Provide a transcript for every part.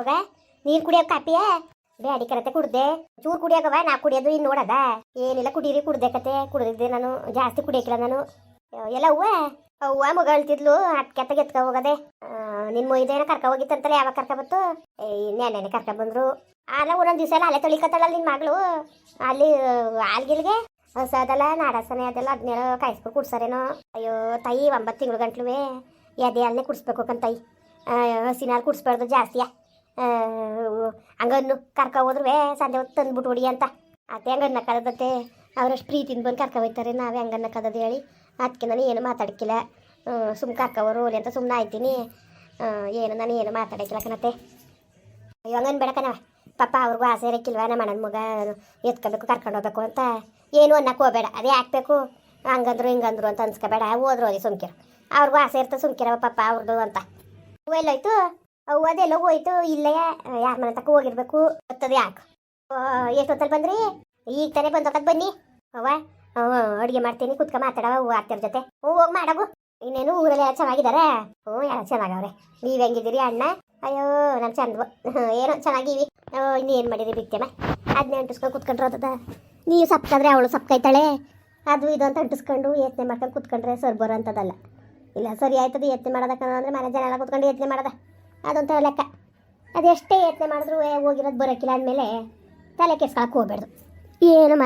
ಮಗ? ನೀರು ಕುಡಿಯೋ ಕಾಪಿಯ? ಬ್ಯಾಡಿ ಕರತೆ ಕುಡ್ದೆ. ಚೂರು ಕುಡಿಯೋಕವ, ನಾ ಕುಡಿಯೋದು ಇನ್ನು ನೋಡದ. ಏನಿಲ್ಲ, ಕುಡೀರಿ, ಕುಡ್ದೆ ಕತೆ. ಕುಡ್ದಿದ್ದೆ ನಾನು, ಜಾಸ್ತಿ ಕುಡಿಯಕಿಲ್ಲ ನಾನು. ಎಲ್ಲ ಹೂವ? ಅವ್ವ ಮಗ ಅಳ್ತಿದ್ಲು ಅಟ್ಕೆತ್ತ ಎತ್ಕ ಹೋಗದೆ. ನಿನ್ ಮೊಯ್ದೇನ ಕರ್ಕ ಹೋಗಿತ್ತಂತಲ್ಲ ಯಾವಾಗ ಕರ್ಕ ಬಂತು? ನೆನೆ ಕರ್ಕ ಬಂದ್ರು. ಆಲ ಒಂದೊಂದು ದಿವಸ ಎಲ್ಲ ಅಲೆ ತೊಳಿಕತ್ತಾಳಲ್ಲ ನಿನ್ ಮಗಳು. ಅಲ್ಲಿ ಆಲ್ಗಿಲ್ಗೆ ಹೊಸದಲ್ಲ, ನಾಡಸನೆ ಅದೆಲ್ಲ ಅದನ್ನೆಲ್ಲ ಕಾಯಿಸ್ಬೇಕು ಕುಡ್ಸಾರೇನೋ. ಅಯ್ಯೋ ತಾಯಿ ಒಂಬತ್ತು ತಿಂಗಳು ಗಂಟ್ಲುವೆ. ಎದೆ ಅಲ್ಲೇ ಕುಡಿಸ್ಬೇಕು ಕಂತಾಯಿ ತಾಯಿ ಹಸಿನ ಹಾಲು ಕುಡಿಸ್ಬಾರ್ದು ಜಾಸ್ತಿಯ? ಹಂಗನ್ನು ಕರ್ಕ ಹೋದ್ರುವೆ ಸಂಜೆ ಹೊತ್ತು ತಂದ್ಬಿಟ್ಟು ಹೊಡಿ ಅಂತ. ಅದೇ ಹಂಗನ್ನ ಕದದತ್ತೆ ಅವರಷ್ಟು ಪ್ರೀತಿಯಿಂದ ಬಂದು ಕರ್ಕ ಹೋಯ್ತಾರೆ, ನಾವೇ ಹಂಗನ್ನ ಕದದು ಹೇಳಿ. ಅದಕ್ಕೆ ನಾನು ಏನು ಮಾತಾಡಕ್ಕಿಲ್ಲ ಸುಮ್ ಕರ್ಕವರು ಓಲಿ ಅಂತ ಸುಮ್ಮನೆ ಆಯ್ತೀನಿ. ಏನು, ನಾನು ಏನು ಮಾತಾಡಕ್ಕಿಲ್ಲ ಕಣತ್ತೆ. ಅಯ್ಯೋ ಹಂಗನ್ ಬೇಡ ಕಣವ ಪಾಪ ಅವ್ರಿಗೂ ಆಸೆ ಇರಕ್ಕಿಲ್ವ, ನಮ್ಮ ಅಣ್ಣನ ಮಗ ಎತ್ಕೋಬೇಕು, ಕರ್ಕೊಂಡು ಹೋಗ್ಬೇಕು ಅಂತ. ಏನು ಅನ್ನಕ್ಕೆ ಹೋಗಬೇಡ, ಅದೇ ಹಾಕ್ಬೇಕು. ಹಂಗಂದ್ರು, ಹಿಂಗಂದ್ರು ಅಂತ ಅನ್ಸ್ಕೋಬೇಡ, ಹೋದ್ರು ಹೋಗಿ ಸುಮ್ಕಿರು. ಅವ್ರಿಗೂ ಆಸೆ ಇರ್ತದೆ ಸುಮ್ಕಿರವ ಪಾಪ ಅವ್ರದ್ದು ಅಂತ. ಎಲ್ಲೋಯ್ತು ಅದೆಲ್ಲ ಹೋಯ್ತು, ಇಲ್ಲೇ ಯಾರ ಮನೆ ತಕ್ಕ ಹೋಗಿರ್ಬೇಕು ಗೊತ್ತದ ಯಾಕೆ? ಎಷ್ಟೊತ್ತಲ್ಲಿ ಬಂದ್ರಿ? ಈಗ ತಾನೇ ಬಂದೋಕದ್ ಬನ್ನಿ. ಅವ್ವ ಅಡುಗೆ ಮಾಡ್ತೀನಿ, ಕುತ್ಕ ಮಾತಾಡವ ಹೂ ಆಗ್ತಿರ ಜೊತೆ. ಹ್ಞೂ ಹೋಗಿ ಮಾಡಗು ಇನ್ನೇನು ಊರಲ್ಲಿ ಯಾರು ಚೆನ್ನಾಗಿದ್ದಾರೆ ಹ್ಞೂ, ಯಾರು ಚೆನ್ನಾಗವ್ರೆ? ನೀವು ಹೆಂಗಿದ್ದೀರಿ ಅಣ್ಣ? ಅಯ್ಯೋ ನಾನು ಚಂದ ಏನೋ ಚೆನ್ನಾಗಿವಿ. ಏನು ಮಾಡಿರಿ ಬಿತ್ತಮ್ಮ ಅದನ್ನೇ ಅಂಟಿಸ್ಕೊಂಡು ಕುತ್ಕೊಂಡ್ರೆ ಅದ. ನೀವು ಸಪ್ಕಾದ್ರೆ ಅವಳು ಸಪ್ಕೈತಾಳೆ ಅದು ಇದು ಅಂತ ಅಂಟಿಸ್ಕೊಂಡು ಯತ್ನೆ ಮಾಡ್ಕೊಂಡು ಕುತ್ಕೊಂಡ್ರೆ ಬರೋ ಅಂತದಲ್ಲ. ಇಲ್ಲ, ಸರಿ ಆಯ್ತದ, ಯತ್ನೆ ಮಾಡೋದಕ್ಕ ಅಂದ್ರೆ ಮನೆ ಜನ ಎಲ್ಲ ಕುತ್ಕೊಂಡು ಯತ್ನೆ ಮಾಡೋದ. ಅದೊಂಥರ ಲೆಕ್ಕ. ಅದೆಷ್ಟೇ ಯತ್ನ ಮಾಡಿದ್ರು ಹೋಗಿರೋದು ಬರೋಕ್ಕಿಲ್ಲ ಅಂದಮೇಲೆ ತಲೆ ಕೆಸ್ಕೊಳಕ್ಕೆ ಹೋಗ್ಬಾರ್ದು ಏನು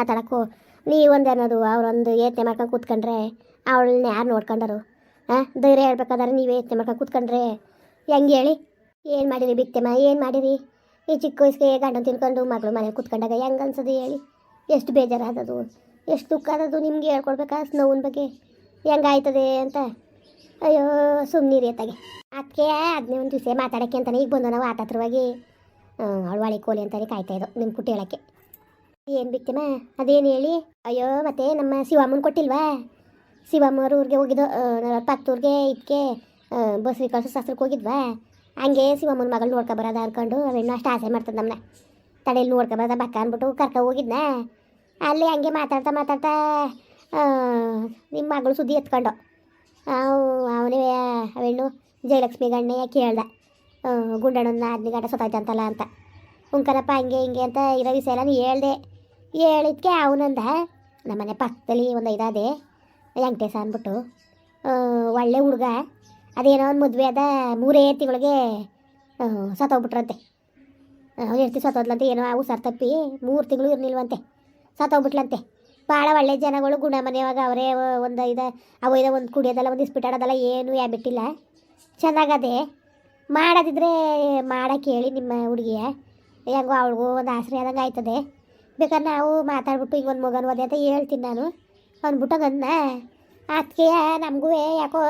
ನೀವೊಂದು ಅನ್ನೋದು, ಅವ್ರೊಂದು ಯತ್ನೆ ಮಾಡ್ಕೊಂಡು ಕೂತ್ಕೊಂಡ್ರೆ ಅವಳನ್ನ ಯಾರು ನೋಡ್ಕೊಂಡರು? ಹಾಂ ಧೈರ್ಯ ಹೇಳ್ಬೇಕಾದ್ರೆ ನೀವೇ ಯತ್ನೆ ಮಾಡ್ಕೊಂಡು ಕೂತ್ಕೊಂಡ್ರೆ. ಹೆಂಗೆ ಹೇಳಿ? ಏನು ಮಾಡಿರಿ ಬಿತ್ತೆಮ್ಮ? ಏನು ಮಾಡಿರಿ? ಈ ಚಿಕ್ಕ ವಯಸ್ಸಿಗೆ ಗಂಡನ ತಿನ್ಕೊಂಡು ಮಗಳು ಮನೇಲಿ ಕೂತ್ಕೊಂಡಾಗ ಹೆಂಗೆ ಅನ್ಸೋದು ಹೇಳಿ? ಎಷ್ಟು ಬೇಜಾರಾದದು, ಎಷ್ಟು ದುಃಖ ಆದದು ನಿಮಗೆ ಹೇಳ್ಕೊಡ್ಬೇಕಾ ನೋವಿನ ಬಗ್ಗೆ? ಹೆಂಗಾಯ್ತದೆ ಅಂತ? ಅಯ್ಯೋ ಸುಮ್ಮನಿರಿ ಅತ್ತಾಗೆ ಅದಕ್ಕೆ ಅದನ್ನೇ ಒಂದು ದಿವಸ ಮಾತಾಡೋಕ್ಕೆ ಅಂತಾನೆ ಈಗ ಬಂದು ನಾವು ಆತತ್ರವಾಗಿ ಹತ್ರವಾಗಿ ಅಳುವಾಳಿ ಕೋಲಿ ಅಂತಾನೆ ಕಾಯ್ತಾ ಇದ್ದೋ ನಿಮ್ಮ ಕುಟ್ಟಿ ಹೇಳೋಕ್ಕೆ. ಏನು ಬಿತ್ತಮ್ಮ ಅದೇನು ಹೇಳಿ? ಅಯ್ಯೋ, ಮತ್ತೆ ನಮ್ಮ ಶಿವಮ್ಮನ ಕೊಟ್ಟಿಲ್ವಾ? ಶಿವಮ್ಮವ್ರ ಊರಿಗೆ ಹೋಗಿದ್ದು ಪತ್ತೂರಿಗೆ ಇದಕ್ಕೆ ಬಸ್ರಿ ಕಳಿಸ ಶಾಸ್ತ್ರಕ್ಕೆ ಹೋಗಿದ್ವಾ? ಹಂಗೆ ಶಿವಮ್ಮನ ಮಗಳು ನೋಡ್ಕೊ ಬರೋದ ಅನ್ಕೊಂಡು ಅವೆಣ್ಣು ಅಷ್ಟು ಆಸೆ ಮಾಡ್ತದೆ ನಮ್ಮನ್ನ ತಡೆಯಲ್ಲಿ ನೋಡ್ಕೊ ಬರೋದ ಬಕ್ಕ ಅಂದ್ಬಿಟ್ಟು ಕರ್ಕ ಹೋಗಿದ್ನ? ಅಲ್ಲಿ ಹಂಗೆ ಮಾತಾಡ್ತಾ ಮಾತಾಡ್ತಾ ನಿಮ್ಮ ಮಗಳು ಸುದ್ದಿ ಎತ್ಕೊಂಡು. ಅವನೇ ಅವೆಣ್ಣು ಜಯಲಕ್ಷ್ಮಿ ಗಣ್ಣಯ್ಯ ಕೇಳ್ದ. ಗುಂಡಣ್ಣನ ಗಂಟ ಸತ್ತಾಯ್ತಂತಲ್ಲ ಅಂತ. ಉಂಕನಪ್ಪ ಹಂಗೆ ಹಿಂಗೆ ಅಂತ ಇರೋ ವಿಷಯ ಎಲ್ಲ ಹೇಳ್ದೆ. ಹೇಳಿದ್ಕೆ ಅವನಂದ ನಮ್ಮನೆ ಪಕ್ಕದಲ್ಲಿ ಒಂದು ಇದಾದೆ ವೆಂಕಟೇಶ ಅಂದ್ಬಿಟ್ಟು. ಆ, ಒಳ್ಳೆ ಹುಡುಗ. ಅದೇನೋ ಒಂದು ಮದುವೆ ಅದ ಮೂರೇ ತಿಂಗಳಿಗೆ ಸತ್ತೋಗ್ಬಿಟ್ರಂತೆ. ಅವ್ನು ಹೇಳ್ತಿ ಸತ್ತೋದ್ಲಂತೆ ಏನೋ ಹುಷಾರ್ ತಪ್ಪಿ ಮೂರು ತಿಂಗಳು ಇರ್ನಿಲ್ವಂತೆ ಸತ್ತೋಗ್ಬಿಟ್ಲಂತೆ. ಭಾಳ ಒಳ್ಳೆ ಜನಗಳು ಗುಣ ಮನೆಯಾಗ ಅವರೇ ಒಂದು ಇದು ಅವು ಇದೆ ಒಂದು ಕುಡಿಯೋದಲ್ಲ, ಒಂದು ಇಸ್ಪಿಟಾಡೋದಲ್ಲ, ಏನು ಯಾ ಬಿಟ್ಟಿಲ್ಲ ಚೆನ್ನಾಗದೆ. ಮಾಡೋದಿದ್ರೆ ಮಾಡಕ್ಕೆ ಹೇಳಿ ನಿಮ್ಮ ಹುಡುಗಿಯ. ಹೆಂಗೋ ಅವಳಿಗೂ ಒಂದು ಆಶ್ರಯ ಆದಂಗೆ ಆಯ್ತದೆ. ಬೇಕಾದ್ರೆ ನಾವು ಮಾತಾಡ್ಬಿಟ್ಟು ಈಗ ಒಂದು ಮಗನ ಓದೆ ಅಂತ ಹೇಳ್ತೀನಿ ನಾನು. ಅಂದ್ಬಿಟ್ಟು ನನ್ನ ಅದಕ್ಕೆ ನಮಗೂ ಯಾಕೋ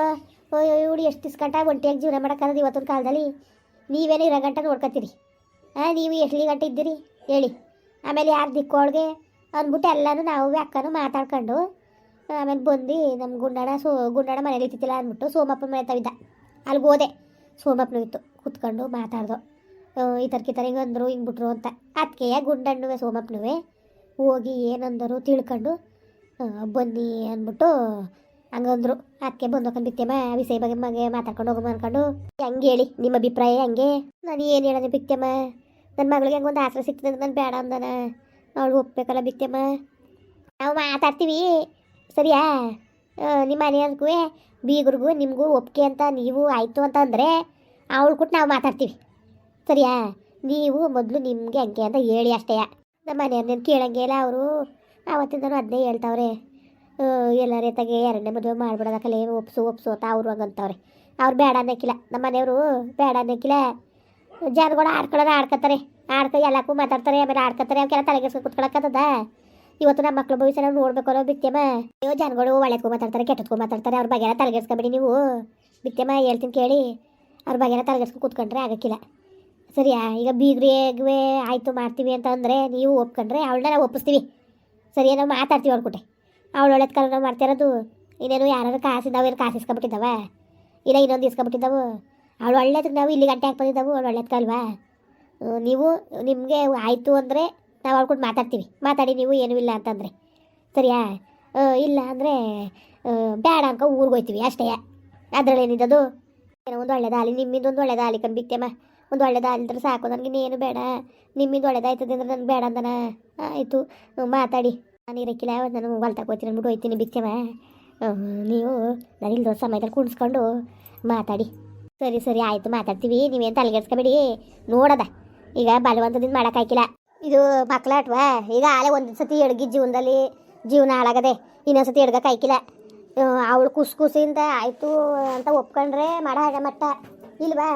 ಇವಳು ಎಷ್ಟು ದಿಸ್ಕಂಟ ಒಂಟಿಯಾಗಿ ಜೀವನ ಮಾಡೋಕ್ಕಾಗದು ಇವತ್ತಿನ ಕಾಲದಲ್ಲಿ. ನೀವೇನು ಇರೋ ಗಂಟೆ ನೋಡ್ಕೊತೀರಿ ಹಾಂ ನೀವು ಎಷ್ಟು ಗಂಟೆ ಇದ್ದೀರಿ? ಹೇಳಿ. ಆಮೇಲೆ ಯಾರು ದಿಕ್ಕೋಳ್ಗೆ ಅಂದ್ಬಿಟ್ಟು ಎಲ್ಲರೂ ನಾವು ಅಕ್ಕನೂ ಮಾತಾಡ್ಕೊಂಡು, ಆಮೇಲೆ ಬಂದು ನಮ್ಮ ಗುಂಡಾಡ ಸೋ, ಗುಂಡಾಡ ಮನೇಲಿ ಇತ್ತಿಲ್ಲ ಅಂದ್ಬಿಟ್ಟು ಸೋಮಪ್ಪನ ಮನೆ ತವಿದ್ದ ಅಲ್ಲಿಗೆ ಹೋದೆ. ಸೋಮಪ್ಪನ ಇತ್ತು. ಕೂತ್ಕೊಂಡು ಮಾತಾಡ್ದು. ಈ ಥರ ಹಿಂಗೆ ಅಂದರು, ಹಿಂಗೆ ಬಿಟ್ರು ಅಂತ. ಅದಕ್ಕೆಯ ಗುಂಡಣ್ಣುವೆ, ಸೋಮಪ್ಪನುವೆ ಹೋಗಿ ಏನಂದರು ತಿಳ್ಕೊಂಡು ಬನ್ನಿ ಅಂದ್ಬಿಟ್ಟು ಹಂಗಂದ್ರು ಅದಕ್ಕೆ ಬಂದೋಕಂದು ಬಿತ್ತೆಮ್ಮ ವಿಷಯ ಬಗ್ಗೆ ಮಗೆ ಮಾತಾಡ್ಕೊಂಡು ಹೋಗಮ್ಮ ಅನ್ಕೊಂಡು, ಹೆಂಗೆ ಹೇಳಿ? ನಿಮ್ಮ ಅಭಿಪ್ರಾಯ ಹಂಗೆ? ನಾನು ಏನು ಹೇಳೋದು ಬಿತ್ತೆಮ್ಮ ನನ್ನ ಮಗಳಿಗೆ ಹಂಗೆ ಒಂದು ಆಸರೆ ಸಿಗ್ತದೆ ನಾನು ಬೇಡ ಅಂದನ. ಅವಳು ಒಪ್ಬೇಕಲ್ಲ ಬಿತ್ತೆಮ್ಮ ನಾವು ಮಾತಾಡ್ತೀವಿ. ಸರಿಯಾ? ನಿಮ್ಮ ಮನೆಯವ್ರಿಗೂ, ಬೀಗರಿಗೂ ನಿಮಗೂ ಒಪ್ಪಿಗೆ ಅಂತ ನೀವು ಆಯಿತು ಅಂತ ಅಂದರೆ ಅವಳು ಕೊಟ್ಟು ನಾವು ಮಾತಾಡ್ತೀವಿ. ಸರಿಯಾ? ನೀವು ಮೊದಲು ನಿಮಗೆ ಹಂಗೆ ಅಂತ ಹೇಳಿ ಅಷ್ಟೇ. ನಮ್ಮ ಮನೆಯವ್ರನ್ನೇನು ಕೇಳಂಗೆ ಇಲ್ಲ ಅವರು. ಆವತ್ತಿಂದನೂ ಅದನ್ನೇ ಹೇಳ್ತಾವ್ರೆ. ಎಲ್ಲ ಎಲ್ಲರ ತಗೆ ಎರಡನೇ ಮದುವೆ ಮಾಡ್ಬಿಡೋದಕ್ಕಲ್ಲ ಒಪ್ಸು ಒಪ್ಸು ಅಂತ ಅವರು ಹಂಗಂತವ್ರೆ. ಅವ್ರು ಬೇಡ ಅನ್ನಕ್ಕಿಲ್ಲ. ನಮ್ಮ ಮನೆಯವರು ಬೇಡ ಅನ್ನಕ್ಕಿಲ್ಲ. ಜನಗಳು ಆಡ್ಕೊಳ್ಳೋರು ಆಡ್ಕೊತಾರೆ. ಆಡ್ಕೊ ಎಲ್ಲಕ್ಕೂ ಮಾತಾಡ್ತಾರೆ, ಆಮೇಲೆ ಆಡ್ಕೊತಾರೆ ಅವಕ್ಕೆಲ್ಲ ತಲೆಗೆಸ್ಕೊ ಕುತ್ಕೊಳಕ್ಕದ ಇವತ್ತು ನಮ್ಮ ಮಕ್ಳು ಭವಿಷ್ಯ ನಾವು ನೋಡ್ಬೇಕು ಅನ್ನೋ ಬಿತ್ತೆಮ್ಮ ಅಯ್ಯೋ, ಜನಗಳು ಒಳ್ಳೆದ್ಕೊ ಮಾತಾಡ್ತಾರೆ ಕೆಟ್ಟಕ್ಕೂ ಮಾತಾಡ್ತಾರೆ, ಅವ್ರ ಬಗೆಲ್ಲ ತಲೆಗೆಸ್ಕೊಬೇಡಿ ನೀವು. ಬಿತ್ತೆಮ್ಮ ಹೇಳ್ತೀನಿ ಕೇಳಿ. ಅವ್ರ ಬಗ್ಗೆ ತಲೆಗೆಸ್ಕೊ ಕೂತ್ಕೊಂಡ್ರೆ ಆಗಕ್ಕಿಲ್ಲ. ಸರಿಯಾ? ಈಗ ಬೀಗ್ರಿಗೆ ಆಯಿತು ಮಾಡ್ತೀವಿ ಅಂತ ಅಂದರೆ ನೀವು ಒಪ್ಕೊಂಡ್ರೆ ಅವಳನ್ನ ನಾವು ಒಪ್ಪಿಸ್ತೀವಿ. ಸರಿಯಾ? ನಾವು ಮಾತಾಡ್ತೀವಿ ಅವ್ರ ಅವಳು ಒಳ್ಳೆದ ಕಾಲ ನಾವು ಮಾಡ್ತಿರೋದು. ಇನ್ನೇನು ಯಾರು ಕಾಸಿದ್ದಾವೆ ಏನು ಕಾಸು ಇಸ್ಕೊಬಿಟ್ಟಿದ್ದಾವ ಇಲ್ಲ, ಇನ್ನೊಂದು ಇಸ್ಕೊಬಿಟ್ಟಿದ್ದಾವು ಅವಳು ಒಳ್ಳೇದಕ್ಕೆ ನಾವು ಇಲ್ಲಿ ಗಂಟೆ ಹಾಕ್ಬಂದಿದ್ದಾವು ಅವಳು ಒಳ್ಳೇದು ಕಲ್ವಾ ನೀವು ನಿಮಗೆ ಆಯಿತು ಅಂದರೆ ನಾವು ಅವಳ್ಕೊಂಡು ಮಾತಾಡ್ತೀವಿ. ಮಾತಾಡಿ, ನೀವು ಏನೂ ಇಲ್ಲ ಅಂತಂದರೆ. ಸರಿಯಾ? ಇಲ್ಲ ಅಂದರೆ ಬೇಡ ಅಂಕ ಊರಿಗೆ ಹೋಯ್ತೀವಿ ಅಷ್ಟೇ. ಅದರಲ್ಲಿ ಏನಿದ್ದದು ಏನೋ ಒಂದು ಒಳ್ಳೇದಾಗಲಿ ನಿಮ್ಮಿಂದ ಒಂದು ಒಳ್ಳೇದಾಗಲಿ ಕಂಡು ಬಿತ್ತೆಮ್ಮ. ಒಂದು ಒಳ್ಳೇದಾದ್ರೆ ಸಾಕು, ನನಗೆ ಇನ್ನೇನು ಬೇಡ. ನಿಮ್ಮಿಂದ ಒಳ್ಳೇದಾಯ್ತದೆ ಅಂದ್ರೆ ನನಗೆ ಬೇಡ ಅಂದನ? ಆಯಿತು ಮಾತಾಡಿ. ನಾನು ಇರಕ್ಕಿಲ್ಲ ನಾನು ಹೊಲ್ ತಗೋತೀನಿ ಅಂದ್ಬಿಟ್ಟು ಹೋಯ್ತೀನಿ ಬಿಚ್ಚವ ನೀವು ನಾನು ಇಲ್ದೋ ಸಮಯದಲ್ಲಿ ಕುಣಿಸ್ಕೊಂಡು ಮಾತಾಡಿ. ಸರಿ ಸರಿ, ಆಯಿತು, ಮಾತಾಡ್ತೀವಿ. ನೀವೇನು ತಲೆಗೆಡ್ಸ್ಕೊಬೇಡಿ ನೋಡದ. ಈಗ ಬಲವಂತದಿಂದ ಮಾಡೋಕ್ಕಾಗಿಲ್ಲ ಇದು ಮಕ್ಳ ಆಟ್ವಾ ಈಗ ಆಳೆ ಒಂದು ಸತಿ ಎಡ್ಗಿ ಜೀವನದಲ್ಲಿ ಜೀವನ ಹಾಳಾಗದೆ ಇನ್ನೊಂದು ಸತಿ ಎಡ್ಗಕ್ಕಾಯ್ಕಿಲ್ಲ ಅವಳು ಕುಸ್ ಕುಸಿಯಿಂದ ಆಯಿತು ಅಂತ ಒಪ್ಕೊಂಡ್ರೆ ಮಾಡ ಹಾಗೆ ಮಟ್ಟ. ಇಲ್ವಾ?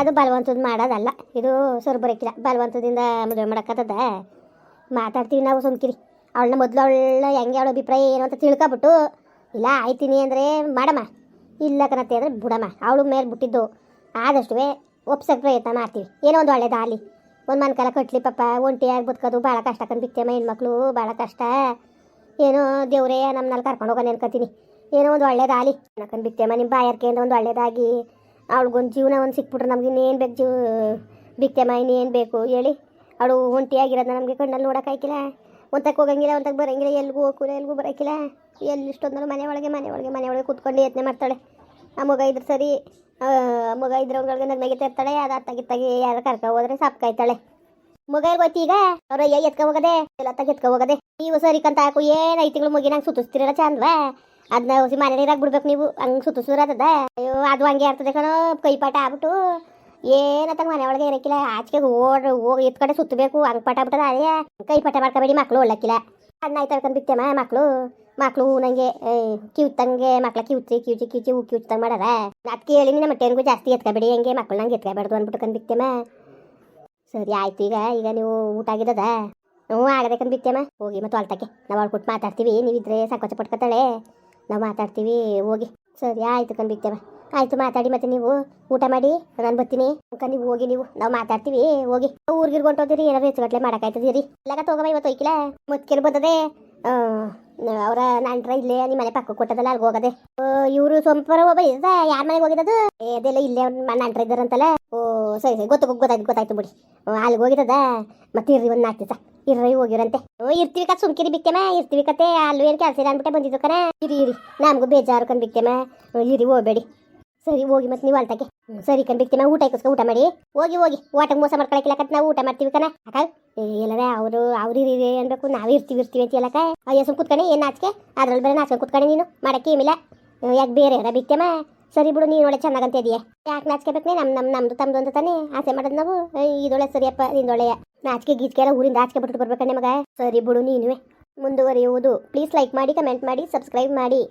ಅದು ಬಲವಂತದ ಮಾಡೋದಲ್ಲ. ಇದು ಸರ್ ಬರೋಕ್ಕಿಲ್ಲ ಬಲವಂತದಿಂದ ಮದುವೆ ಮಾಡೋಕ್ಕತ್ತದ ಮಾತಾಡ್ತೀವಿ ನಾವು ಸುಮ್ಕಿರಿ. ಅವಳನ್ನ ಮೊದಲು ಅವಳ ಹೆಂಗೆ ಅವಳ ಅಭಿಪ್ರಾಯ ಏನು ಅಂತ ತಿಳ್ಕೊಬಿಟ್ಟು, ಇಲ್ಲ ಆಯ್ತೀನಿ ಅಂದರೆ ಮಾಡಮ್ಮ. ಇಲ್ಲ ಕಣತ್ತೆ ಅಂದರೆ ಬಿಡಮ್ಮ. ಅವಳು ಮೇಲೆ ಬಿಟ್ಟಿದ್ದು. ಆದಷ್ಟು ಒಪ್ಸಕ್ ಪ್ರಯತ್ನ ಮಾಡ್ತೀವಿ. ಏನೋ ಒಂದು ಒಳ್ಳೇದಾಗಲಿ ಒಂದು ಮನ್ಕಾಲ ಕಟ್ಲಿ ಪಾಪ, ಒಂಟಿಯಾಗಿ ಬದುಕೋದು ಭಾಳ ಕಷ್ಟ ಬಿತ್ತೇಮ್ಮ ಹೆಣ್ಮಕ್ಳು ಭಾಳ ಕಷ್ಟ. ಏನೋ ದೇವ್ರೇ ನಮ್ಮನ್ನಲ್ಲಿ ಕರ್ಕೊಂಡು ಹೋಗೋಣ ಅನ್ಕೋತೀನಿ. ಏನೋ ಒಂದು ಒಳ್ಳೇದಾಗಲಿ ಅನ್ಕೊಂಡು ಬಿತ್ತೇಮ್ಮ ನಿಮ್ಮ ಬಾಯರ್ಕೆಯಿಂದ ಒಂದು ಒಳ್ಳೇದಾಗಿ ಅವಳಿಗೊಂದು ಜೀವನ ಒಂದು ಸಿಕ್ಬಿಟ್ರೆ ನಮ್ಗೆ ಇನ್ನೇನು ಬೇಕು ಜೀವ ಬಿತ್ತೇಮ್ಮ ಇನ್ನೇನು ಬೇಕು ಹೇಳಿ. ಅವಳು ಒಂಟಿಯಾಗಿರೋದನ್ನ ನಮಗೆ ಕಣ್ಣಲ್ಲಿ ನೋಡೋಕ್ಕಾಯ್ಕಿಲ್ಲ ಒಂತಕ್ಕೆ ಹೋಗಂಗಿಲ್ಲ ಒಂತಕ್ಕೆ ಬರೋಂಗಿಲ್ಲ ಎಲ್ಲಿಗೂ ಹೋಗಿಲ್ಲ ಎಲ್ಗೂ ಬರೋಕ್ಕಿಲ್ಲ ಎಲ್ಲಿ ಇಷ್ಟೊಂದು ಮನೆ ಒಳಗೆ ಮನೆ ಒಳಗೆ ಮನೆ ಒಳಗೆ ಕೂತ್ಕೊಂಡು ಯತ್ನೆ ಮಾಡ್ತಾಳೆ. ಆ ಮಗ ಇದ್ರೆ ಸರಿ ಮಗ ಇದ್ರೆ ಅವ್ಗಳಿಗೆ ನಗ್ನಗಿತಾ ಇರ್ತಾಳೆ ಅದು ಅತ್ತಾಗಿತ್ತಾಗಿ ಯಾರು ಕರ್ಕೊ ಹೋದ್ರೆ ಸಾಪ್ಕಾಯ್ತಾಳೆ ಮಗ ಗೊತ್ತಿ ಈಗ? ಅವ್ರ ಅಯ್ಯ ಎತ್ಕೊ ಹೋಗದೆ ಎಲ್ಲ ತಗ ಎತ್ಕೊ ಹೋಗದೆ. ನೀವು ಸರಿ ಕಂತ ಹಾಕು, ಏನು ಐದು ತಿಂಗಳು ಮುಗಿ ನಂಗೆ ಸುತ್ತಿಸ್ತಿರಲ್ಲ ಚಂದ್ವಾ? ಅದನ್ನ ಮನೆ ಮನೇಲಿ ಇರಾಕ್ ಬಿಡ್ಬೇಕು ನೀವು, ಹಂಗೆ ಸುತ್ತಿಸಿರೋದ ಅಯ್ಯೋ, ಅದು ಹಂಗೆ ಇರ್ತದೆ ಕಣೋ ಕೈಪಾಟ ಆಗ್ಬಿಟ್ಟು. ಏನಂತ ಮನೆ ಒಳಗೆ ಇರಕ್ಕಿಲ್ಲ ಆಚೆಗೆ ಓಡ್ ಹೋಗಿ ಎತ್ ಕಡೆ ಸುತ್ತಬೇಕು. ಹಂಗೆ ಪಟ ಬಿಟ್ಟದ ಅದೇ ಪಟ ಮಾಡ್ಕೋಬೇಡಿ ಮಕ್ಳು ಒಳ್ಳಕ್ಕಿಲ್ಲ. ಅದನ್ನ ಆಯ್ತು ಹೇಳ್ಕೊಂಡು ಬಿತ್ತೇಮ ಮಕ್ಕಳು ಮಕ್ಕಳು ನಂಗೆ ಕಿವುತ್ತಂಗೆ, ಮಕ್ಳ ಕಿವುಚಿ ಕಿವಿಚಿ ಕಿವಿಚಿ ಹೂ ಕಿವುಚ್ತಂಗೆ ಮಾಡಾರ ಅದಕ್ಕೆ ಹೇಳಿ ನಮ್ಮ ಟೇನ್ಗೂ ಜಾಸ್ತಿ ಎತ್ಕೊಬೇಡಿ ಹೆಂಗೆ ಮಕ್ಕಳು ನಂಗೆ ಎತ್ಕೋಬೇಡ್ದು ಅಂದ್ಬಿಟ್ಟು ಕಂಡು ಬಿತ್ತೇಮ ಸರಿ ಆಯ್ತು ಈಗ ಈಗ ನೀವು ಊಟ ಆಗಿದ್ದದ? ಹ್ಞೂ, ಆಗದೆ ಬಿತ್ತೇಮ ಹೋಗಿ ಮತ್ತೆ ಹೊಲ್ತಕ್ಕೆ. ನಾವು ಅವಳು ಕೊಟ್ಟು ಮಾತಾಡ್ತೀವಿ. ನೀವಿದ್ರೆ ಸಂಕೋಚ ಪಟ್ಕೊತಾಳೆ. ನಾವು ಮಾತಾಡ್ತೀವಿ. ಹೋಗಿ. ಸರಿ ಆಯ್ತು ಕಂಡು ಬಿತ್ತೇಮ್ಮ ಆಯ್ತು, ಮಾತಾಡಿ ಮತ್ತೆ ನೀವು. ಊಟ ಮಾಡಿ, ನಾನು ಬರ್ತೀನಿ. ಅಂಕ ನೀವು ಹೋಗಿ, ನೀವು. ನಾವು ಮಾತಾಡ್ತೀವಿ, ಹೋಗಿ. ಊರ್ಗಿರ್ ಹೊಂಟೋದಿರಿ ಏನಾದ್ರು ಹೆಚ್ಚುಗಟ್ಲೆ ಮಾಡೋಕ್ಕಾಯ್ತದಿರಿ ಎಲ್ಲಾಗ ತಗೋಬ ಇವತ್ತು ಹೋಯ್ಕಿಲ್ಲ ಮುತ್ಕೆಲ್ ಬಂದದೆ. ಅವರ ನಂಟ್ರ ಇಲ್ಲೇ ನಿಮ್ಮ ಮನೆ ಪಕ್ಕ ಕೊಟ್ಟದಲ್ಲ ಅಲ್ಲಿಗೆ ಹೋಗದೆ. ಇವರು ಸೊಂಪರ ಒಬ್ಬ ಇದ್ದ, ಯಾರ ಮನೆಗೆ ಹೋಗಿದ್ದು? ಅದೆಲ್ಲ ಇಲ್ಲೇ ಅವ್ನ ನಂಟ್ರ ಇದ್ದಾರಂತಲ್ಲ. ಓ, ಸರಿ ಸರಿ, ಗೊತ್ತು ಗೊತ್ತಾಯ್ತು ಗೊತ್ತಾಯ್ತು ಬಿಡಿ. ಅಲ್ಲಿ ಅಲ್ಲಿಗೆ ಹೋಗಿದ್ದದ ಮತ್ತೆ ಇರ್ರಿ ಒಂದು ನಾಲ್ಕು ದಿವಸ. ಇರ್ರಿ ಹೋಗಿರಂತೆ ಓ, ಇರ್ತೀವಿ ಕತ್ ಸುಮ್ಕಿರಿ ಬಿಕ್ಕೆಮ ಇರ್ತೀವಿ ಕತೆ. ಅಲ್ಲೂ ಏನು ಕೆಲಸ ಇಲ್ಲ ಅಂದ್ಬಿಟ್ಟೆ ಬಂದಿದ್ದು ಕಣ. ಇರಿ ಇರಿ, ನಮಗೂ ಬೇಜಾರು ಕಂಡು ಬಿಕ್ಕೆಮ ಇರಿ, ಹೋಗ್ಬೇಡಿ. ಸರಿ, ಹೋಗಿ ಮತ್ತೆ ನೀವು ಅಲ್ತಕ್ಕೆ ಸರಿ ಕಂಡಿಕ್ತಿ ನಾವು ಊಟ ಇಕ್ಕೋಸ್ಕರ ಊಟ ಮಾಡಿ. ಹೋಗಿ ಹೋಗಿ. ಊಟಕ್ಕೆ ಮೋಸ ಮಾಡ್ಕೊಳಕಿಲ್ಲ ಕತ್ ನಾವು ಊಟ ಮಾಡ್ತೀವಿ ಕಣ. ಅಕ್ಕ ಎಲ್ಲರ, ಅವರು, ಅವ್ರು ಇರಿ ಅನ್ಬೇಕು. ನಾವು ಇರ್ತೀವಿ ಇರ್ತೀವಿ ಅಂತ ಹೇಳಕ್ಕ ಅಯ್ಯ, ಸುಮ್ ಕುತ್ಕೊಂಡೆ ಏನು ನಾಚಿಕೆ? ಅದ್ರಲ್ಲಿ ಬೇರೆ ನಾಚ್ಕೊಂಡು ಕುತ್ಕೊಂಡೆ ನೀನು. ಮಾಡಕ್ಕೆ ಏಮಿಲ್ಲ ಯಾಕೆ ಬೇರೆ ಯಾರ ಬಿತ್ತೆಮ್ಮ ಸರಿ ಬಿಡು, ನೀನು ಒಳ್ಳೆ ಚೆನ್ನಾಗಂತ ಇದೆಯಾ. ಯಾಕೆ ನಾಚ್ಕೋಬೇಕು ನಮ್ಮ ನಮ್ಮ ನಮ್ಮದು ತಮ್ಮದು ಅಂತ ತಾನೇ. ಆಸೆ ಮಾಡೋದು ನಾವು. ಇದೊಳೆ ಸರಿಯಪ್ಪ ನಿಂದೊಳ್ಳೆಯ ನಾಚಿಕೆ, ಗೀಚಿಕೆ ಎಲ್ಲ ಊರಿಂದ ಆಚೆ ಬಿಟ್ಟು ಬರ್ಬೇಕಂಡೆ ಮಗ ಸರಿ ಬಿಡು, ನೀನುವೆ. ಮುಂದುವರಿಯುವುದು. ಪ್ಲೀಸ್ ಲೈಕ್ ಮಾಡಿ, ಕಮೆಂಟ್ ಮಾಡಿ, ಸಬ್ಸ್ಕ್ರೈಬ್ ಮಾಡಿ.